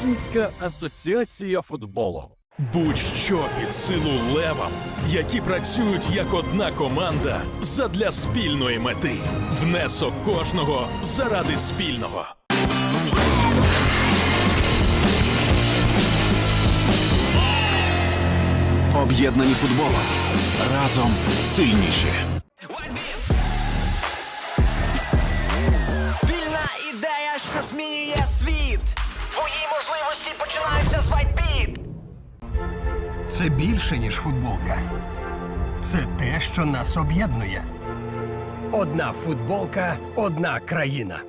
Українська асоціація футболу. Будь-що під силу левам, які працюють як одна команда задля спільної мети. Внесок кожного заради спільного. Об'єднані футболом. Разом сильніші. Спільна ідея, що змінює світ. Твої можливості починаються з вайтбіт. Це більше, ніж футболка. Це те, що нас об'єднує. Одна футболка, одна країна.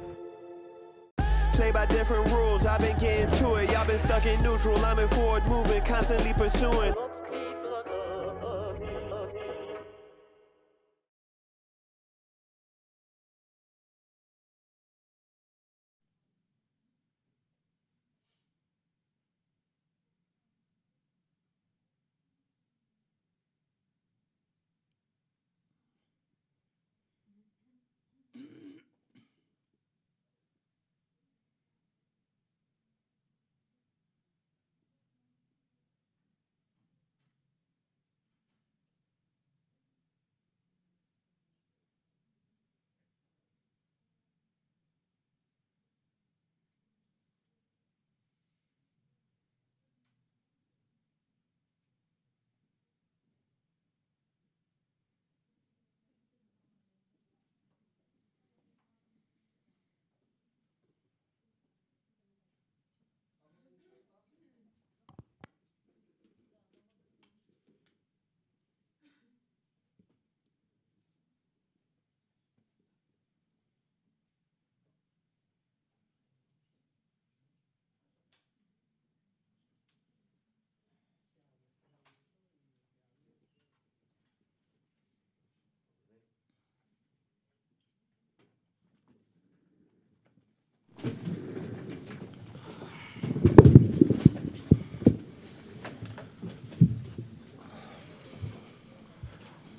Play by different rules, I've been getting to it. Y'all been stuck in neutral, I'm in forward movement, constantly pursuing.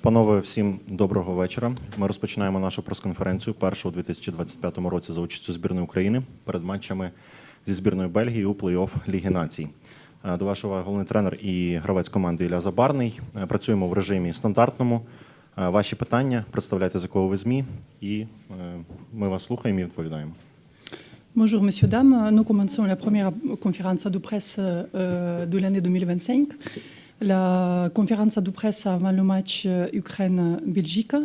Панове, всім доброго вечора. Ми розпочинаємо нашу прес-конференцію першу у 2025 році за участю збірної України перед матчами зі збірною Бельгії у плей-офф Ліги націй. Е, До вашої уваги головний тренер і гравець команди Ілля Забарний. Е, Працюємо в режимі стандартному. Е, Ваші питання представляйте з якого ви ЗМІ, і ми вас слухаємо і відповідаємо. Bonjour messieurs, dames. Nous commençons la première conférence de presse euh, de l'année 2025. La conférence de presse avant le match euh, Ukraine-Belgique.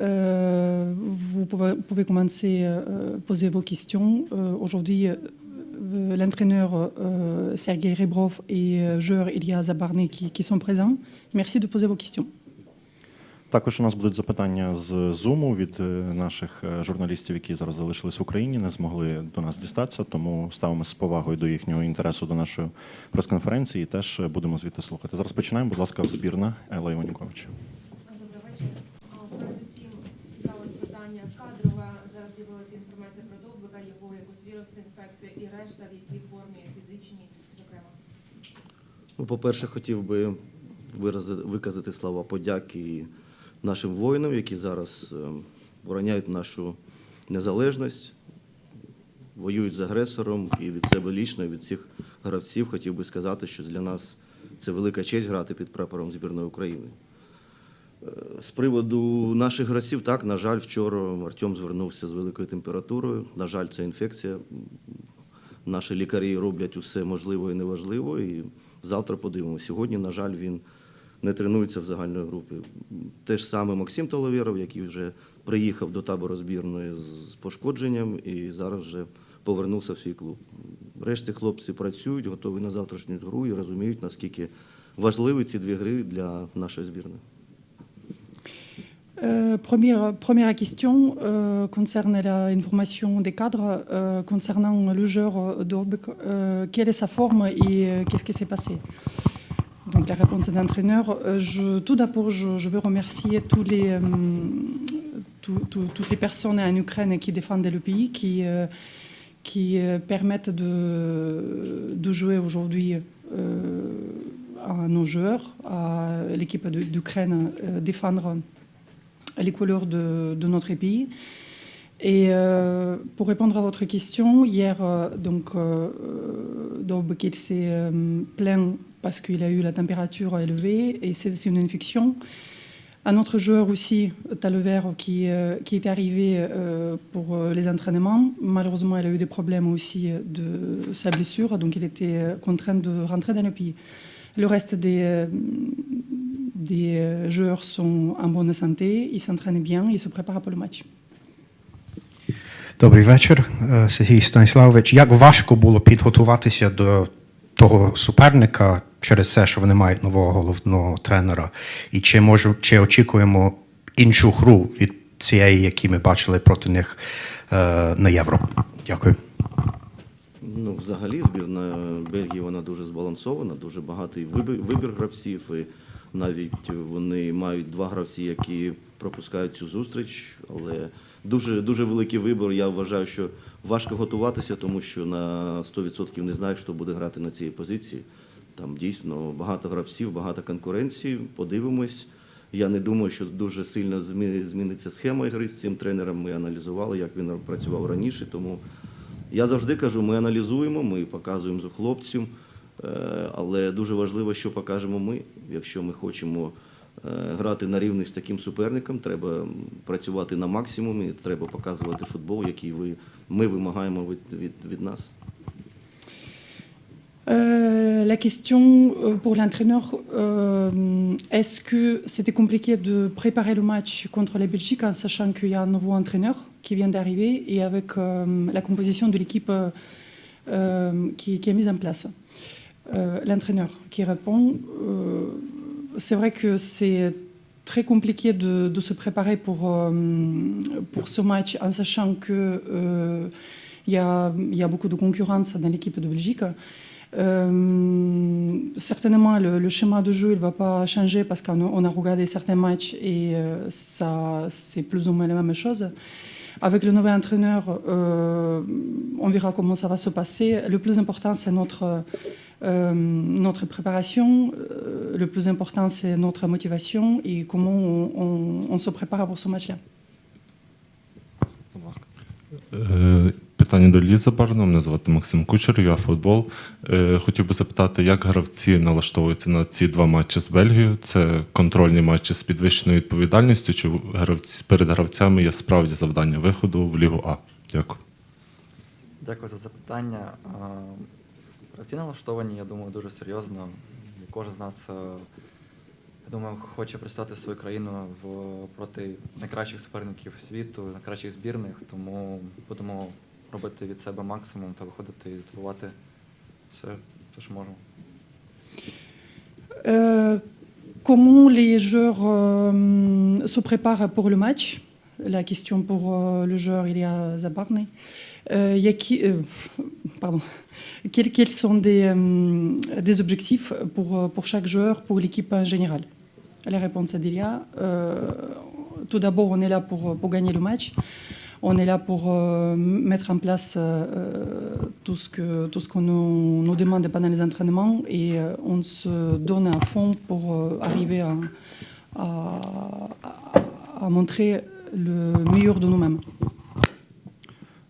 Euh, vous pouvez, commencer à poser vos questions. Euh, Aujourd'hui, euh, l'entraîneur euh, Sergei Rebrov et euh, joueur Ilya Zabarny qui, qui sont présents. Merci de poser vos questions. Також у нас будуть запитання з Zoom від е, наших е, журналістів, які зараз залишились в Україні, не змогли до нас дістатися, тому ставимося з повагою до їхнього інтересу до нашої прес-конференції і теж е, будемо звідти слухати. Зараз починаємо, будь ласка, збірна Елла Іванюкович. Добрий вечір. Передусім цікавить питання кадрове. Зараз з'явилася інформація про довбика, його якось вірусна інфекція і решта, в якій формі фізичній, зокрема. Ну, по-перше, хотів би вирази- виказати слова подяки нашим воїнам, які зараз е, обороняють нашу незалежність, воюють з агресором і від себе лічно, і від всіх гравців хотів би сказати, що для нас це велика честь грати під прапором збірної України. Е, З приводу наших гравців, так, на жаль, вчора Артем звернувся з великою температурою. На жаль, це інфекція. Наші лікарі роблять усе можливе і неважливо. І завтра подивимося. Сьогодні, на жаль, він не тренується в загальної групи. Те ж саме Максим Толовєров, який вже приїхав до табору збірної з пошкодженням і зараз вже повернувся в свій клуб. Решті хлопці працюють, готові на завтрашню гру і розуміють, наскільки важливі ці дві гри для нашої збірної. Euh, première, première question euh, concerne l'information des cadres euh, concernant le joueur d'Orbek. Euh, quelle est sa forme et euh, qu'est-ce qui s'est passé Donc la réponse d'entraîneur. Euh, je- tout d'abord, je, veux remercier euh, tout- tout- toutes les personnes en Ukraine qui défendent le pays, qui, euh, permettent de, jouer aujourd'hui à nos joueurs, à l'équipe d'Ukraine, défendre les couleurs de, notre pays. Et pour répondre à votre question, hier, euh, donc, euh, s'est plaint parce qu'il a eu la température élevée et c'est c'est une infection. Un autre joueur aussi, Talevert, qui, euh, qui est arrivé euh, pour euh, les entraînements. Malheureusement, il a eu des problèmes aussi de sa blessure, donc il était euh, contraint de rentrer dans le pays. Le reste des, euh, des euh, joueurs sont en bonne santé, ils s'entraînent bien, ils se préparent pour le match. Добрий вечір, Е, Сергій Станіславович. Як важко було підготуватися до того суперника через те, що вони мають нового головного тренера? І чи можу, чи очікуємо іншу гру від цієї, які ми бачили проти них е, на євро? Дякую. Ну, взагалі, збірна Бельгії вона дуже збалансована, дуже багатий вибір, вибір гравців. І навіть вони мають два гравці, які пропускають цю зустріч, але дуже, дуже великий вибір. Я вважаю, що важко готуватися, тому що на 100% не знаєш, хто буде грати на цій позиції. Там дійсно багато гравців, багато конкуренції. Подивимось. Я не думаю, що дуже сильно зміниться схема гри з цим тренером. Ми аналізували, як він працював раніше. Тому я завжди кажу, ми аналізуємо, ми показуємо хлопцям, е, але дуже важливо, що покажемо ми. Якщо ми хочемо грати на рівних з таким суперником, треба м, працювати на максимумі, треба показувати футбол, який ви, ми вимагаємо від, від, від нас. Euh, la question euh, pour l'entraîneur, euh, est-ce que c'était compliqué de préparer le match contre la Belgique en sachant qu'il y a un nouveau entraîneur qui vient d'arriver et avec euh, la composition de l'équipe euh, euh, qui, qui est mise en place Euh, L'entraîneur qui répond, euh, c'est vrai que c'est très compliqué de, se préparer pour, euh, pour ce match en sachant que euh, il y, a, y a beaucoup de concurrence dans l'équipe de Belgique. Euh, certainement, le, schéma de jeu ne va pas changer parce qu'on a, regardé certains matchs et c'est plus ou moins la même chose. Avec le nouvel entraîneur, on verra comment ça va se passer. Le plus important, c'est notre, euh, notre préparation. Euh, le plus important, c'est notre motivation et comment on, on- on se prépare pour ce ласка. Е, Питання до Ліза Барна. Мене звати Максим Кучер, я футбол. Е, Хотів би запитати, як гравці налаштовуються на ці два матчі з Бельгією? Це контрольні матчі з підвищеною відповідальністю, чи гравці перед гравцями є справді завдання виходу в Лігу А? Дякую. Дякую за запитання. Гравці налаштовані, я думаю, дуже серйозно. Кожен з нас, е, я думаю, хоче представити свою країну в, проти найкращих суперників світу, найкращих збірних, тому будемо робити від себе максимум та виходити і здобувати все, те, що можемо. Comment les joueurs euh, se préparent pour le match La question pour euh, le joueur Ilia Zabarne. Euh, euh. Quels, sont des, euh, objectifs pour, chaque joueur, pour l'équipe en général? La réponse d'Ilia. Euh, tout d'abord, on est là pour, gagner le match. On est là pour mettre en place tout ce qu'on nous, demande pendant les entraînements et on se donne à fond pour arriver à, à- à- à montrer le meilleur de nous-mêmes.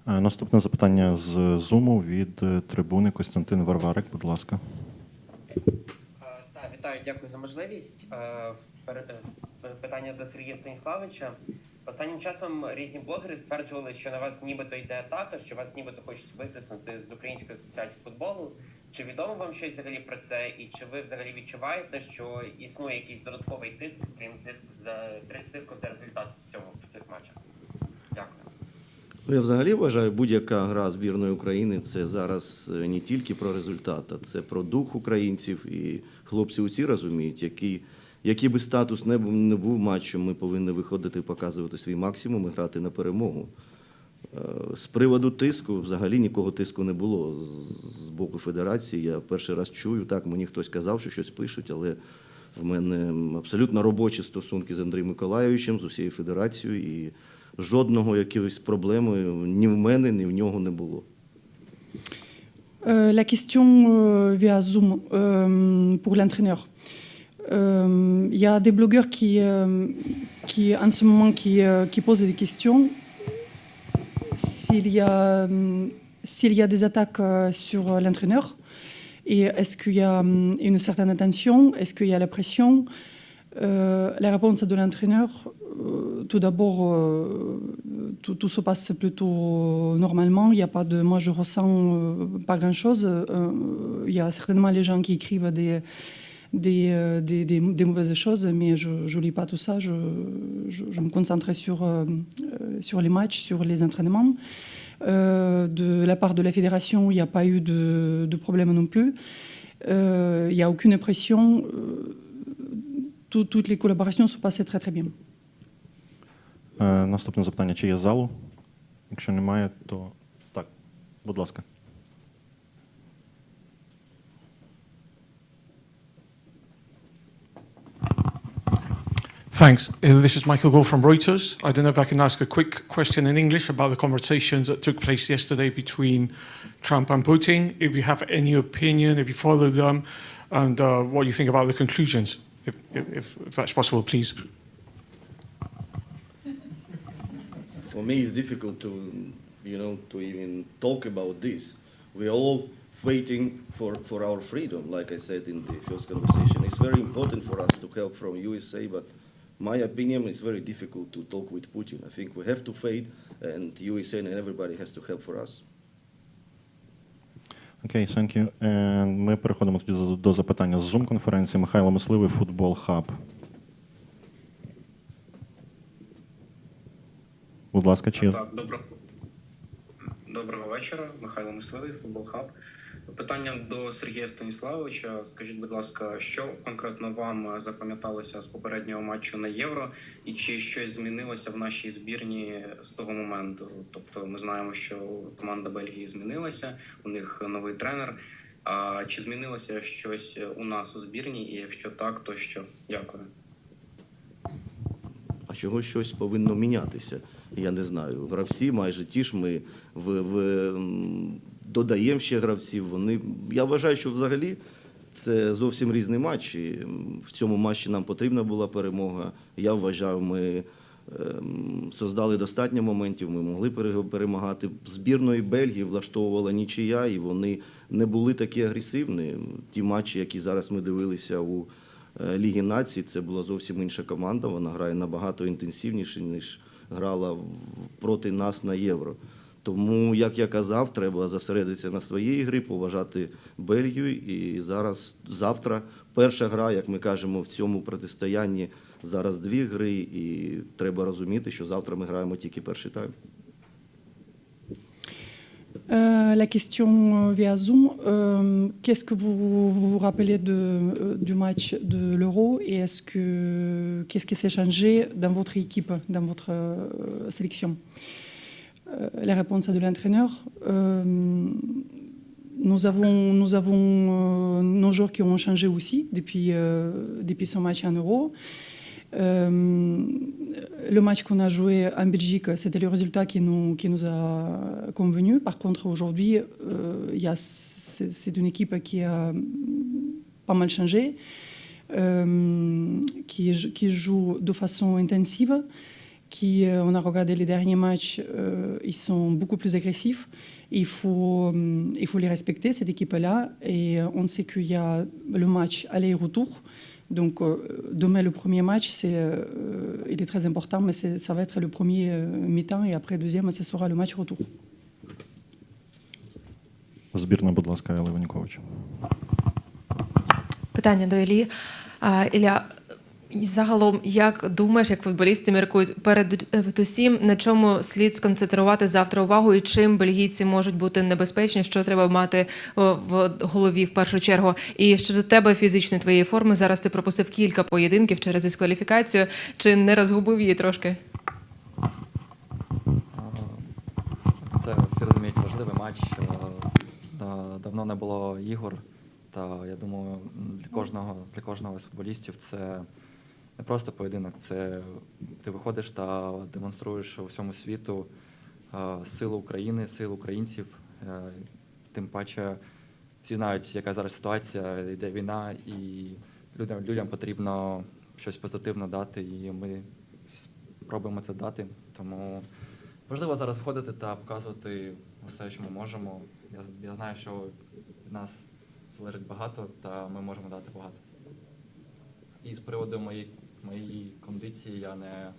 Е, Наступне запитання з Зуму від е, трибуни Костянтин Варварик, будь ласка. Так, вітаю, дякую за можливість. Е, е, Питання до Сергія Станіславовича. Останнім часом різні блогери стверджували, що на вас нібито йде атака, що вас нібито хочуть витиснути з Української асоціації футболу. Чи відомо вам щось взагалі про це? І чи ви взагалі відчуваєте, що існує якийсь додатковий тиск, крім тиску за тиску за результат в цьому в цих матчах? Ну, Я взагалі вважаю, будь-яка гра збірної України це зараз е, не тільки про результат, а це про дух українців. І хлопці усі розуміють, який, який би статус не був, не був матчем, ми повинні виходити, показувати свій максимум і грати на перемогу. Е, З приводу тиску, взагалі нікого тиску не було з боку федерації. Я перший раз чую, так мені хтось казав, що щось пишуть, але в мене абсолютно робочі стосунки з Андрієм Миколайовичем, з усією федерацією, і жодного якоїсь проблеми ні в мене, ні в нього не було. Euh, la question euh, via Zoom euh, pour l'entraîneur. Euh, Il y a des blogueurs qui, euh, qui en ce moment, qui, euh, qui posent des questions. S'il y a, euh, s'il y a des attaques euh, sur l'entraîneur, et est-ce qu'il y a hum, une certaine attention, est-ce qu'il y a la pression Euh, La réponse de l'entraîneur, euh, tout d'abord, euh, tout, se passe plutôt normalement. Il n'y a pas de, moi, je ressens pas grand-chose. Il y a certainement les gens qui écrivent des mauvaises choses, mais je ne lis pas tout ça. Je, me concentre sur, les matchs, sur les entraînements. De la part de la fédération, il n'y a pas eu de, problème non plus. Il n'y a aucune pression. Euh, tout- toutes les collaborations se passaient très très bien. Е, Наступне запитання: чи є з залу? Якщо немає, то так, будь ласка. Thanks. Uh, This is Michael Gore from Reuters. I don't know if I can ask a quick question in English about the conversations that took place yesterday between Trump and Putin. If you have any opinion, if you follow them, and uh, what you think about the conclusions, if, if, if that's possible, please. For me, it's difficult to, you know, to even talk about this. We're all fighting for, for our freedom, like I said in the first conversation. It's very important for us to help from USA, but my opinion is very difficult to talk with Putin. I think we have to fight, and USA and everybody has to help for us. Окей, thank you. And Ми переходимо тоді до- запитання з Zoom-конференції. Михайло Мисливий, Футбол Хаб. Будь ласка, чи Так, доброго... доброго вечора. Михайло Мисливий, Футбол Хаб. Питання до Сергія Станіславовича. Скажіть, будь ласка, що конкретно вам запам'яталося з попереднього матчу на євро, і чи щось змінилося в нашій збірні з того моменту? Тобто, ми знаємо, що команда Бельгії змінилася, у них новий тренер. А чи змінилося щось у нас у збірні? І якщо так, то що? Дякую. А чого щось повинно мінятися? Я не знаю. Гравці майже ті ж ми в, в, додаємо ще гравців. Вони, я вважаю, що взагалі це зовсім різний матч. І в цьому матчі нам потрібна була перемога. Я вважаю, ми ем, создали достатньо моментів, ми могли перемагати. Збірної Бельгії влаштовувала нічия, і вони не були такі агресивні. Ті матчі, які зараз ми дивилися у е, Лігі націй, це була зовсім інша команда. Вона грає набагато інтенсивніше, ніж грала проти нас на євро. Тому, як я казав, треба зосередитися на своїй грі, поважати Бельгію. І зараз, завтра, перша гра, як ми кажемо, в цьому протистоянні зараз дві гри, і треба розуміти, що завтра ми граємо тільки перший тайм. Euh, la question euh, via Zoom, euh, qu'est-ce que vous vous, vous rappelez de, euh, du match de l'Euro et est-ce que qu'est-ce qui s'est changé dans votre équipe, dans votre euh, sélection La réponse de l'entraîneur. Euh, nous avons, euh, nos joueurs qui ont changé aussi depuis, euh, depuis ce match en Euro. Euh, le match qu'on a joué en Belgique, c'était le résultat qui nous, a convenu. Par contre, aujourd'hui, euh, c'est une équipe qui a pas mal changé, euh, qui joue de façon intensive, qui, euh, on a regardé les derniers matchs, euh, ils sont beaucoup plus agressifs. Il faut, euh, il faut les respecter, cette équipe-là. Et euh, on sait qu'il y a le match aller-retour. Donc euh, demain, le premier match, c'est, euh, il est très important, mais c'est- ça va être le premier euh, mi-temps et après deuxième, ce sera le match retour. збірна, будь ласка, Елла Ванікович. Питання до Іллі. А, Ілля, і загалом, як думаєш, як футболісти міркують перед е, усім, на чому слід сконцентрувати завтра увагу і чим бельгійці можуть бути небезпечні, що треба мати в голові в першу чергу? І щодо тебе фізичної твоєї форми, зараз ти пропустив кілька поєдинків через дискваліфікацію. Чи не розгубив її трошки? Це всі розуміють важливий матч. Е, Давно не було ігор. Та я думаю, для кожного, для кожного з футболістів це не просто поєдинок, це ти виходиш та демонструєш усьому світу силу України, силу українців. Е, Тим паче всі знають, яка зараз ситуація, йде війна, і людям, людям потрібно щось позитивне дати, і ми спробуємо це дати. Тому Важливо зараз виходити та показувати все, що ми можемо. Я, я знаю, що від нас залежить багато, та ми можемо дати багато. І з приводу моєї, моєї кондиції я не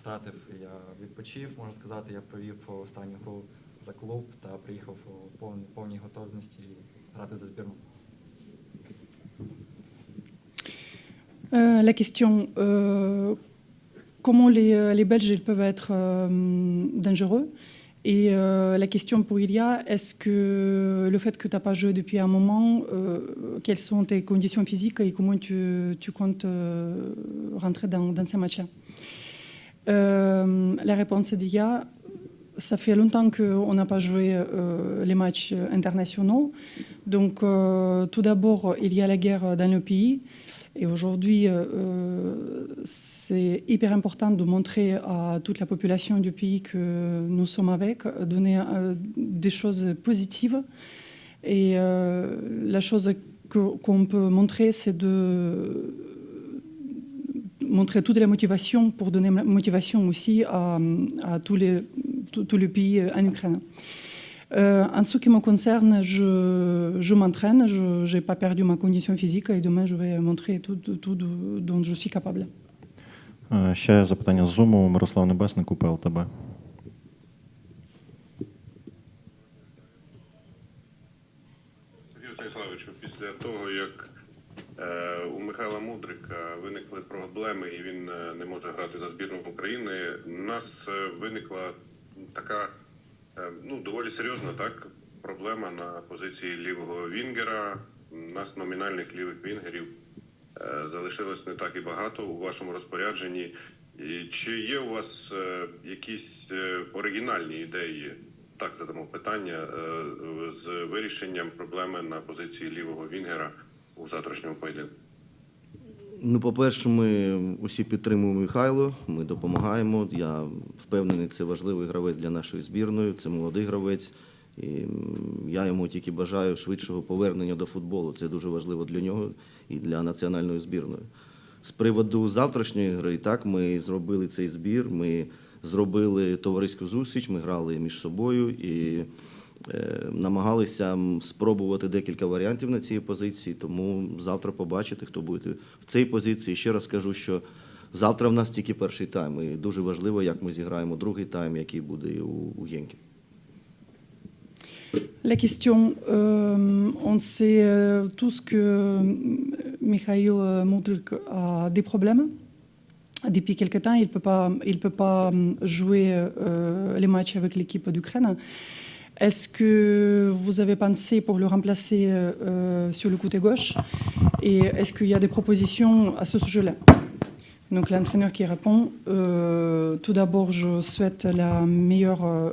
втратив, я відпочив, можна сказати, я провів останню гру за клуб та приїхав у повній, повній готовності грати за збірну. Euh, la question euh, comment les, les Belges ils peuvent être euh, dangereux Et euh, la question pour Ilia est-ce que le fait que tu n'as pas joué depuis un moment, euh, quelles sont tes conditions physiques et comment tu, comptes euh, rentrer dans, ces matchs-là? La réponse d'Ilia ça fait longtemps qu'on n'a pas joué euh, les matchs internationaux. Donc, euh, tout d'abord, il y a la guerre dans le pays. Et aujourd'hui, euh, c'est hyper important de montrer à toute la population du pays que nous sommes avec, donner des choses positives. Et la chose qu'on peut montrer, c'est de montrer toute la motivation pour donner motivation aussi à tous les, tout, tout le pays euh, en Ukraine. Euh, en ce qui me concerne, je, je m'entraîne, je n'ai pas perdu ma condition physique et demain je vais montrer tout, tout, tout dont je suis capable. Е, Ще запитання з Зуму. Мирослав Небесник, УПЛТБ. Сергію Станіславовичу, після того, як е, у Михайла Мудрика виникли проблеми і він е, не може грати за збірну України, у нас е, виникла така е, ну, доволі серйозна так, проблема на позиції лівого вінгера. У нас номінальних лівих вінгерів е, залишилось не так і багато у вашому розпорядженні. І чи є у вас е, якісь оригінальні ідеї? Так задамо питання з вирішенням проблеми на позиції лівого вінгера у завтрашньому поєдинку. Ну, по-перше, ми усі підтримуємо Михайло, ми допомагаємо. Я впевнений, це важливий гравець для нашої збірної, це молодий гравець. І я йому тільки бажаю швидшого повернення до футболу. Це дуже важливо для нього і для національної збірної. З приводу завтрашньої гри, так, ми зробили цей збір, ми зробили товариську зустріч, ми грали між собою і намагалися спробувати декілька варіантів на цій позиції. Тому завтра побачите, хто буде в цій позиції. Ще раз скажу, що завтра в нас тільки перший тайм. І дуже важливо, як ми зіграємо другий тайм, який буде у, Генкі. La question, euh, on sait euh, tous que euh, Mikhail Mudryk a des problèmes. Depuis quelque temps, il ne peut peut pas jouer euh, les matchs avec l'équipe d'Ukraine. Est-ce que vous avez pensé pour le remplacer euh, euh, sur le côté gauche? Et est-ce qu'il y a des propositions à ce sujet-là? Donc l'entraîneur qui répond, euh, tout d'abord je souhaite la meilleure,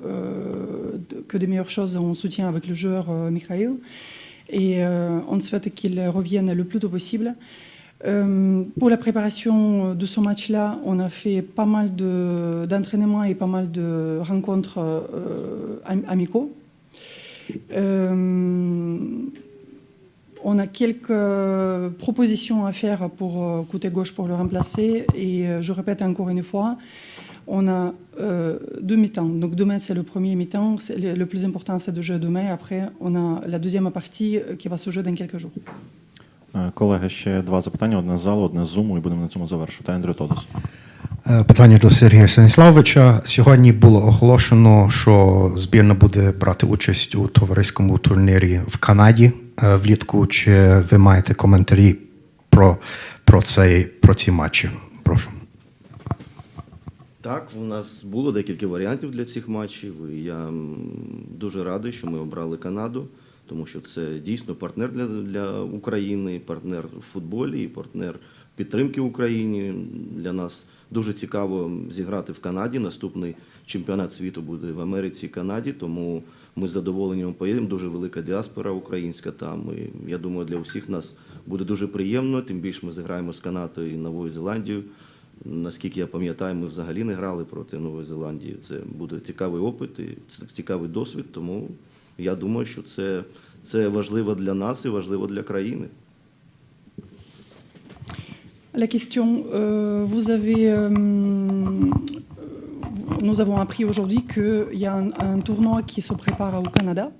que des meilleures choses en soutien avec le joueur Mikhail. Et on souhaite qu'il revienne le plus tôt possible. Euh, pour la préparation de ce match-là, on a fait pas mal de- d'entraînements et pas mal de rencontres euh, am- amicaux. Euh, on a quelques propositions à faire pour côté gauche pour le remplacer. Et je répète encore une fois, on a deux mi-temps. Donc demain, c'est le premier mi-temps. Le, plus important, c'est de jouer demain. Après, on a la deuxième partie qui va se jouer dans quelques jours. Е, Колеги, ще два запитання: одне з залу, одне з Зуму, і будемо на цьому завершувати. Андрій Тодос. Е, Питання до Сергія Станіславовича. Сьогодні було оголошено, що збірна буде брати участь у товариському турнірі в Канаді е, влітку. Чи ви маєте коментарі про, про, цей, про ці матчі? Прошу. Так, у нас було декілька варіантів для цих матчів. І я дуже радий, що ми обрали Канаду, тому що це дійсно партнер для, для України, партнер в футболі і партнер підтримки Україні. Для нас дуже цікаво зіграти в Канаді. Наступний чемпіонат світу буде в Америці і Канаді, тому ми з задоволенням поїдемо. Дуже велика діаспора українська там. І я думаю, для усіх нас буде дуже приємно. Тим більше ми зіграємо з Канадою і Новою Зеландією. Наскільки я пам'ятаю, ми взагалі не грали проти Нової Зеландії. Це буде цікавий опит і цікавий досвід. Тому я думаю, що це, це важливо для нас і важливо для країни. La question, euh, vous avez, euh, nous avons appris aujourd'hui qu'il y a un, un tournoi qui se prépare au Canada.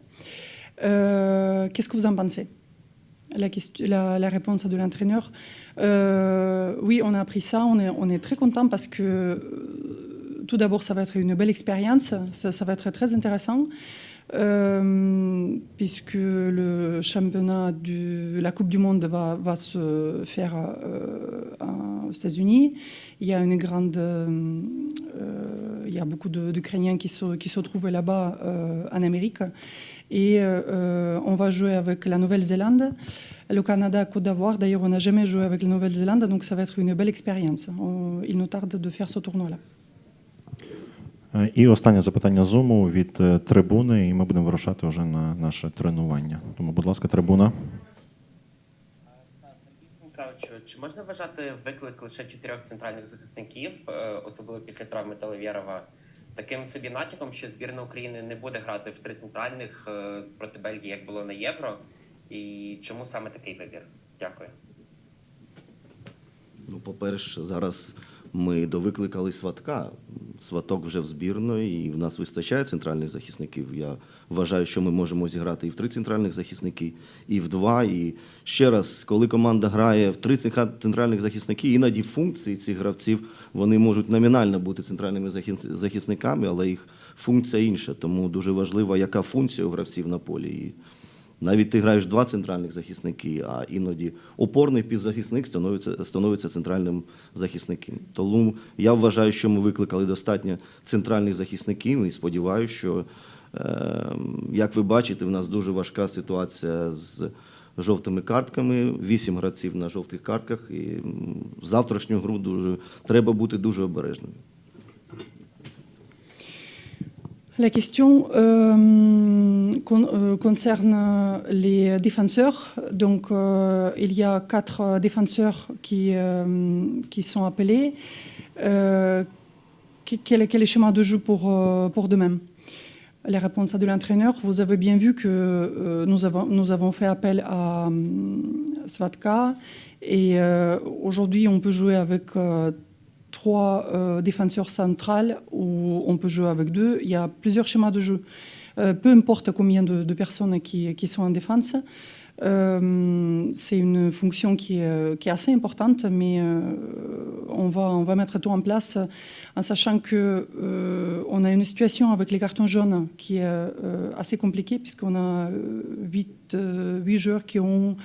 Euh, Qu'est-ce que vous en pensez la, question- la- la réponse de l'entraîneur. Euh, oui, on a appris ça, on est, on est très content parce que euh, tout d'abord, ça va être une belle expérience, ça, ça va être très intéressant. euh, puisque le championnat de la Coupe du Monde va, va se faire euh, aux États-Unis. Il y a une grande, euh, il y a beaucoup d'Ukrainiens qui se, qui se trouvent là-bas en Amérique. Et on va jouer avec la Nouvelle-Zélande, le Canada, Côte d'Ivoire. D'ailleurs, on n'a jamais joué avec la Nouvelle-Zélande, donc ça va être une belle expérience. Il nous tarde de faire ce tournoi-là. І останнє запитання зуму від е, трибуни, і ми будемо вирушати вже на наше тренування. Тому, будь ласка, трибуна. Чи можна вважати виклик лише чотирьох центральних захисників, е, особливо після травми Талавєрова, таким собі натяком, що збірна України не буде грати в три центральних е, проти Бельгії, як було на євро? І чому саме такий вибір? Дякую. Ну, по-перше, зараз ми довикликали сватка. Сваток вже в збірної, і в нас вистачає центральних захисників. Я вважаю, що ми можемо зіграти і в три центральних захисники, і в два. І ще раз, коли команда грає в три центральних захисники, іноді функції цих гравців вони можуть номінально бути центральними захисниками, але їх функція інша. Тому дуже важливо, яка функція у гравців на полі. Навіть ти граєш два центральних захисники, а іноді опорний півзахисник становиться, становиться центральним захисником. Тому я вважаю, що ми викликали достатньо центральних захисників і сподіваюся, що, е, як ви бачите, в нас дуже важка ситуація з жовтими картками, вісім гравців на жовтих картках. І завтрашню гру дуже треба бути дуже обережним. La question euh, euh, concerne les défenseurs. Donc, euh, il y a quatre défenseurs qui, qui sont appelés. Que- quel, est- le schéma de jeu pour, pour demain? Les réponses de l'entraîneur. Vous avez bien vu que nous, avons, nous avons fait appel à Svatka. Et aujourd'hui, on peut jouer avec trois euh, défenseurs centrales ou on peut jouer avec deux. Il y a plusieurs schémas de jeu. Euh, peu importe combien de, personnes qui, qui sont en défense, euh, c'est une fonction qui est, qui est assez importante, mais on, va, on va mettre tout en place en sachant que on a une situation avec les cartons jaunes qui est assez compliquée puisqu'on a huit, huit joueurs qui ont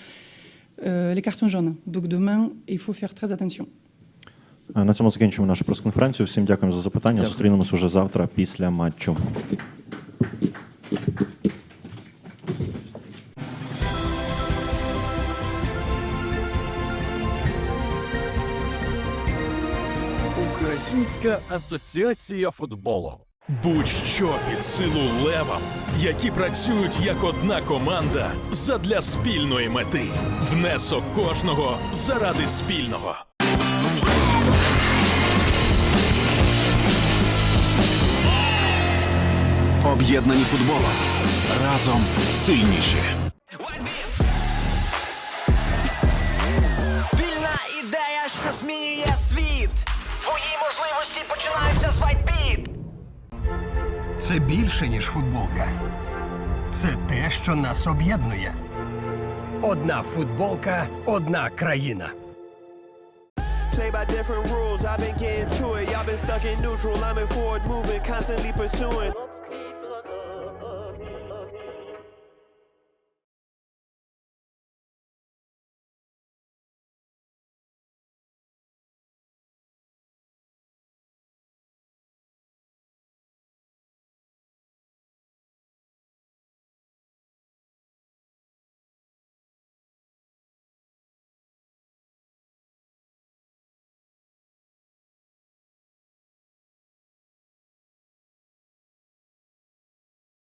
les cartons jaunes. Donc demain, il faut faire très attention. Е, На цьому закінчуємо нашу прес-конференцію. Всім дякуємо за запитання. Зустрінемось уже завтра після матчу. Українська асоціація футболу. Будь-що під силу левам, які працюють як одна команда задля спільної мети. Внесок кожного заради спільного. Об'єднані футболом. Разом сильніші. Спільна ідея, що змінює світ. Твої можливості починаються з WhiteBit. Це більше, ніж футболка. Це те, що нас об'єднує. Одна футболка, одна країна. Play by different rules, I've been getting to it. Y'all been stuck in neutral. I'm in forward movement, constantly pursuing.